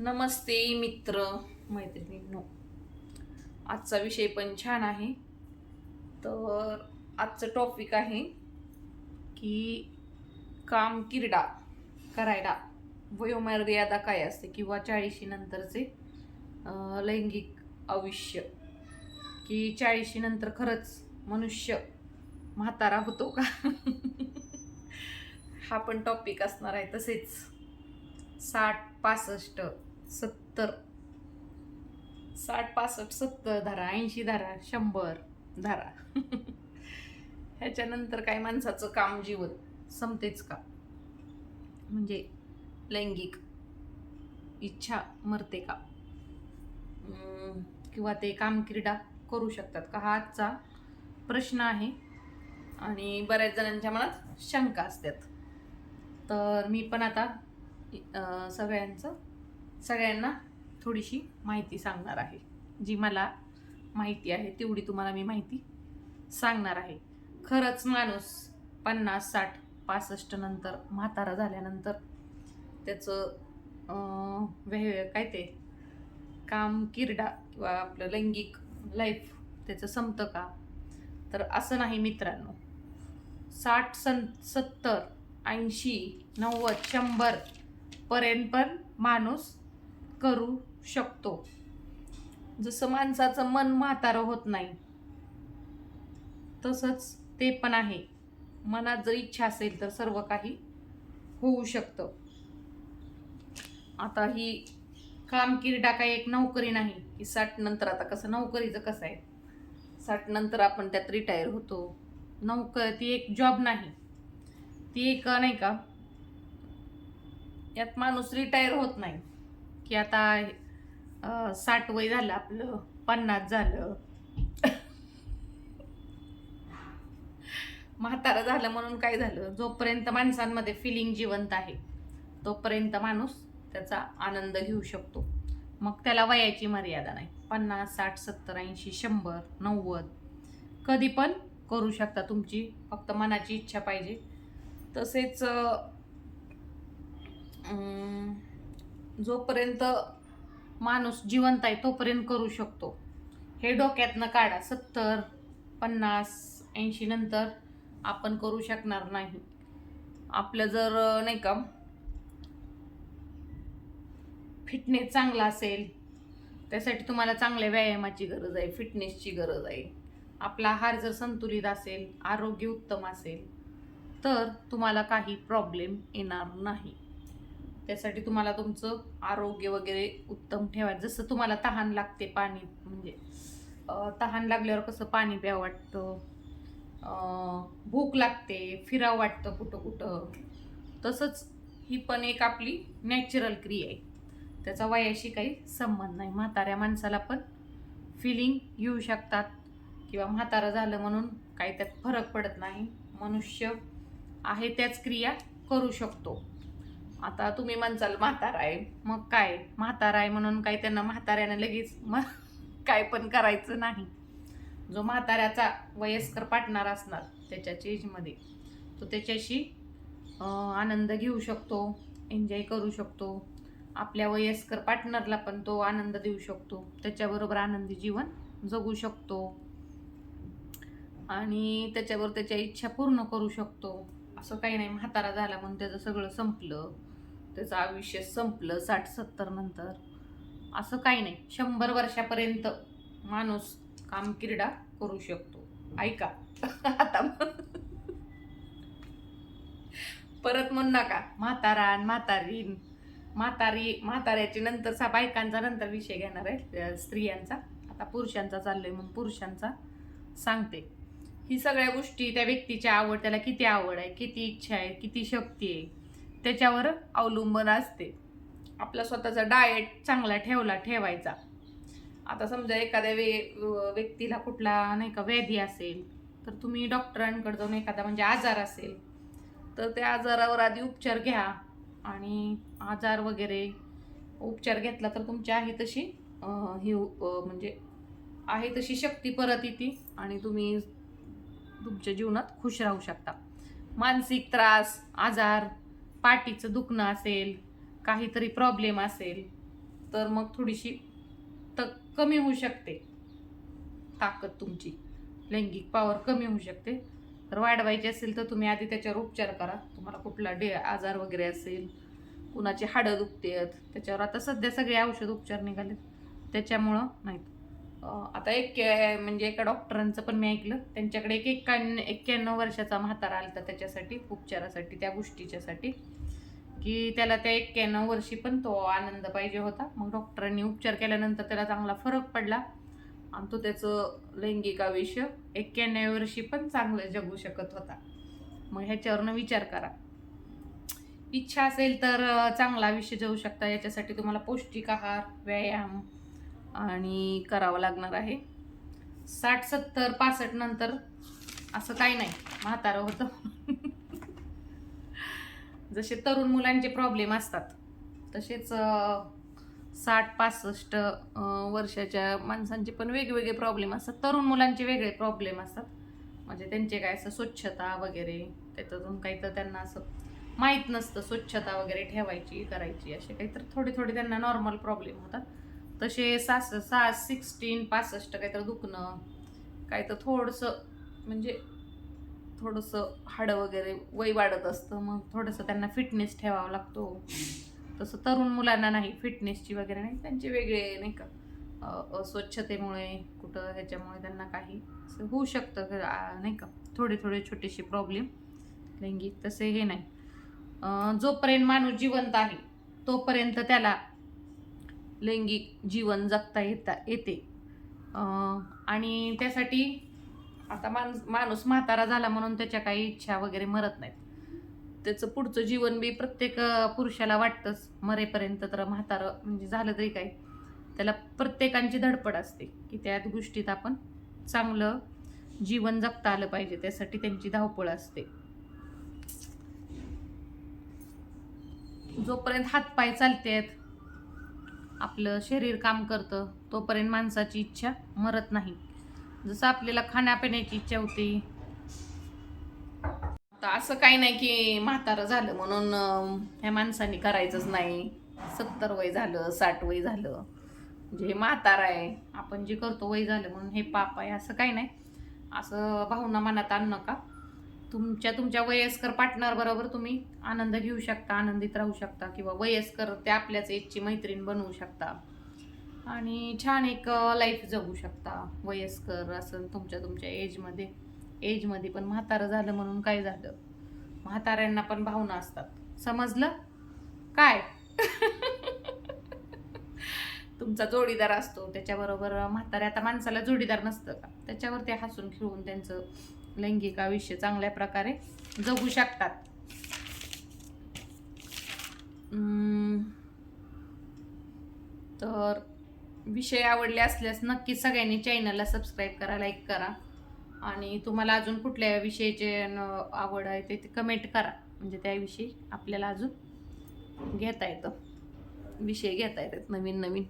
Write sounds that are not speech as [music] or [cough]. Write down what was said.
नमस्ते मित्र मैत्रिणींनो. आजचा विषय पण छान आहे. तर आजचं टॉपिक आहे की काम किरडा करायला वयोमर्यादा काय असते किंवा चाळीशी नंतरचे लैंगिक आयुष्य. की चाळीशी नंतर खरंच मनुष्य म्हातारा होतो का? [laughs] हा पण टॉपिक असणार आहे तसेच. साठ पासष्ट सत्तर. साठ पासष्ट सत्तर धारा ऐंशी धारा शंभर धारा. [laughs] ह्याच्यानंतर काय माणसाचं काम जीवन? संपतेच का? म्हणजे लैंगिक इच्छा मरते का? किंवा ते काम क्रीडा करू शकतात का? हा आजचा प्रश्न आहे. आणि बऱ्याच जणांच्या मनात शंका असतात. तर मी पण आता सगळ्यांचं सगळ्यांना थोडीशी माहिती सांगणार आहे. जी मला माहिती आहे तेवढी तुम्हाला मी माहिती सांगणार आहे. खरंच माणूस पन्नास साठ पासष्ट नंतर म्हातारा झाल्यानंतर त्याचं अं, काय ते काम किरडा किंवा आपलं लैंगिक लाईफ त्याचं संपतं का? तर असं नाही मित्रांनो. साठ सं सत्तर ऐंशी नव्वद शंभर पर्यंत पण माणूस करू शकतो. जसं माणसाचं मन म्हातारं होत नाही तसंच ते पण आहे. मनात जर इच्छा असेल तर सर्व काही होऊ शकतं. आता ही काम काही एक नोकरी नाही की साठ नंतर आता कसं नोकरीचं कसं आहे? साठ नंतर आपण त्यात रिटायर होतो. नोकर ती एक जॉब नाही. ती एक नाही का? यात माणूस रिटायर होत नाही. की आता साठ वय झालं आपलं पन्नास झालं. म्हातारं झालं म्हणून काय झालं? जोपर्यंत माणसांमध्ये फिलिंग जिवंत आहे तोपर्यंत माणूस त्याचा आनंद घेऊ शकतो. मग त्याला वयाची मर्यादा नाही. पन्नास साठ सत्तर ऐंशी शंभर नव्वद कधी पण करू शकता तुमची. फक्त मनाची इच्छा पाहिजे. तसेच जोपर्यंत माणूस जिवंत आहे तोपर्यंत करू शकतो. हे डोक्यातनं काढा. सत्तर पन्नास ऐंशी नंतर आपण करू शकणार नाही. आपलं जर नाही का फिटनेस चांगला असेल त्यासाठी तुम्हाला चांगल्या व्यायामाची गरज आहे फिटनेसची गरज आहे. आपला आहार जर संतुलित असेल आरोग्य उत्तम असेल तर तुम्हाला काही प्रॉब्लेम येणार नाही. त्यासाठी तुम्हाला तुमचं आरोग्य वगैरे उत्तम ठेवायचं. जसं तुम्हाला तहान लागते पाणी म्हणजे तहान लागल्यावर कसं पाणी प्यावं वाटतं? भूक लागते फिरावं वाटतं कुठं कुठं. तसंच ही पण एक आपली नॅचरल क्रिया आहे. त्याचा वयाशी काही संबंध नाही. म्हाताऱ्या माणसाला पण फिलिंग येऊ शकतात किंवा म्हातारं झालं म्हणून काही त्यात फरक पडत नाही. मनुष्य आहे त्याच क्रिया करू शकतो. आता तुम्ही म्हणचाल म्हातारा आहे मग काय? म्हातारा आहे म्हणून काय त्यांना म्हाताऱ्यानं लगेच मग [laughs] काय पण करायचं नाही. जो म्हाताऱ्याचा वयस्कर पार्टनर असणार त्याच्या चेजमध्ये तो त्याच्याशी आनंद घेऊ शकतो एन्जॉय करू शकतो. आपल्या वयस्कर पार्टनरला पण तो आनंद देऊ शकतो. त्याच्याबरोबर आनंदी जीवन जगू शकतो. आणि त्याच्यावर त्याच्या इच्छा पूर्ण करू शकतो. असं काही नाही म्हातारा झाला म्हणून त्याचं सगळं संपलं. त्याचं आयुष्य संपलं साठ सत्तर नंतर. असं काही नाही. शंभर वर्षापर्यंत माणूस काम करू शकतो. ऐका. आता परत म्हणू नका. म्हातारान म्हातारी म्हातारीन. म्हातारी म्हाताऱ्याची नंतरचा बायकांचा नंतर विषय घेणार आहे स्त्रियांचा. आता पुरुषांचा चाललोय म्हणून पुरुषांचा सांगते. ही सगळ्या गोष्टी त्या व्यक्तीच्या आवड त्याला किती आवड आहे किती इच्छा आहे किती शक्ती आहे. त्याच्यावर अवलंबून असते. आपला स्वतःचा डाएट चांगला ठेवला ठेवायचा. आता समजा एखाद्या वे व्यक्तीला कुठला नाही का व्याधी असेल तर तुम्ही डॉक्टरांकडे जाऊन एखादा म्हणजे आजार असेल तर त्या आजारावर आधी उपचार घ्या आणि आजार वगैरे उपचार घेतला तर तुमची आहे तशी ही म्हणजे आहे तशी शक्ती परत येते आणि तुम्ही तुमच्या जीवनात खुश राहू शकता. मानसिक त्रास आजार पाठीचं दुखणं असेल काहीतरी प्रॉब्लेम असेल तर मग थोडीशी त कमी होऊ शकते. ताकद तुमची. लैंगिक पॉवर कमी होऊ शकते. तर वाढवायची असेल तर तुम्ही आधी त्याच्यावर उपचार करा. तुम्हाला कुठला डे आजार वगैरे असेल कुणाची हाडं दुखतेत त्याच्यावर आता सध्या सगळे औषध उपचार निघालेत. त्याच्यामुळं नाहीत आता एक म्हणजे एका डॉक्टरांचं पण मी ऐकलं त्यांच्याकडे एक एक्कावन्न एक्क्याण्णव वर्षाचा म्हातारा आलता त्याच्यासाठी उपचारासाठी त्या गोष्टीच्यासाठी की त्याला त्या एक्क्याण्णव वर्षी पण तो आनंद पाहिजे होता. मग डॉक्टरांनी उपचार केल्यानंतर त्याला चांगला फरक पडला आणि तो त्याचं लैंगिक आयुष्य एक्क्याण्णव वर्षी पण चांगलं जगू शकत होता. मग ह्याच्यावरनं विचार करा. इच्छा असेल तर चांगला आयुष्य जगू शकता. याच्यासाठी तुम्हाला पौष्टिक आहार व्यायाम आणि करावं लागणार आहे. साठ सत्तर पासष्ट नंतर असं काही नाही. म्हातारं होतं. [laughs] जसे तरुण मुलांचे प्रॉब्लेम असतात तसेच साठ पासष्ट वर्षाच्या माणसांचे पण वेगवेगळे प्रॉब्लेम असतात. तरुण मुलांचे वेगळे प्रॉब्लेम असतात. म्हणजे त्यांचे काय असं स्वच्छता वगैरे त्याच्यातून काही तर त्यांना असं माहीत नसतं स्वच्छता वगैरे ठेवायची करायची असे काही तर थोडे थोडे त्यांना नॉर्मल प्रॉब्लेम होतात. तसे सास सहा सिक्स्टीन पासष्ट काहीतरी दुखणं काय तर थोडंसं म्हणजे थोडंसं हाडं वगैरे वय वाढत असतं मग थोडंसं त्यांना फिटनेस ठेवावा लागतो. तसं तरुण मुलांना नाही फिटनेसची वगैरे नाही त्यांचे वेगळे नाही का स्वच्छतेमुळे अस्वच्छतेमुळे कुठं ह्याच्यामुळे त्यांना काही असं होऊ शकतं नाही का थोडे थोडे छोटेसे प्रॉब्लेम लैंगिक तसे हे नाही. जोपर्यंत माणूस जिवंत आहे तोपर्यंत त्याला लैंगिक जीवन जगता येता येते. आणि त्यासाठी आता माणूस माणूस म्हातारा झाला म्हणून त्याच्या काही इच्छा वगैरे मरत नाहीत. त्याचं पुढचं जीवन बी प्रत्येक पुरुषाला वाटतंच मरेपर्यंत तर म्हातारं म्हणजे झालं तरी काय. त्याला प्रत्येकांची धडपड असते की त्या गोष्टीत आपण चांगलं जीवन जगता आलं पाहिजे त्यासाठी त्यांची धावपळ असते. जोपर्यंत हातपाय चालते आहेत आपलं शरीर काम करतं तोपर्यंत माणसाची इच्छा मरत नाही. जसं आपल्याला खाण्यापिण्याची इच्छा होती. आता असं काही नाही की म्हातारं झालं म्हणून ह्या माणसाने करायचंच नाही. सत्तर वय झालं साठ वय झालं. म्हणजे हे म्हातार आहे आपण जे करतो वय झालं म्हणून हे पाप आहे असं काही नाही. असं भावना मनात आणू नका. तुमच्या तुमच्या वयस्कर पार्टनर बरोबर तुम्ही आनंद घेऊ शकता आनंदित राहू शकता किंवा वयस्कर ते आपल्याच एजची मैत्रीण बनवू शकता. आणि छान एक लाईफ जगू शकता वयस्कर असं तुमच्या तुमच्या एजमध्ये एजमध्ये पण म्हातारं झालं म्हणून काय झालं? म्हाताऱ्यांना पण भावना असतात. समजलं? काय? [laughs] तुमचा जोडीदार असतो त्याच्याबरोबर म्हाताऱ्या आता माणसाला जोडीदार नसतं का? त्याच्यावर ते हसून खेळून त्यांचं लैंगिक आयुष्य चांगल्या प्रकारे जगू शकतात. तर विषय आवडले असल्यास नक्की सगळ्यांनी चॅनलला सबस्क्राईब करा लाईक करा. आणि तुम्हाला अजून कुठल्या विषयाचे आवड आहे ते कमेंट करा. म्हणजे त्याविषयी आपल्याला अजून घेता येतं. विषय घेता येतात नवीन नवीन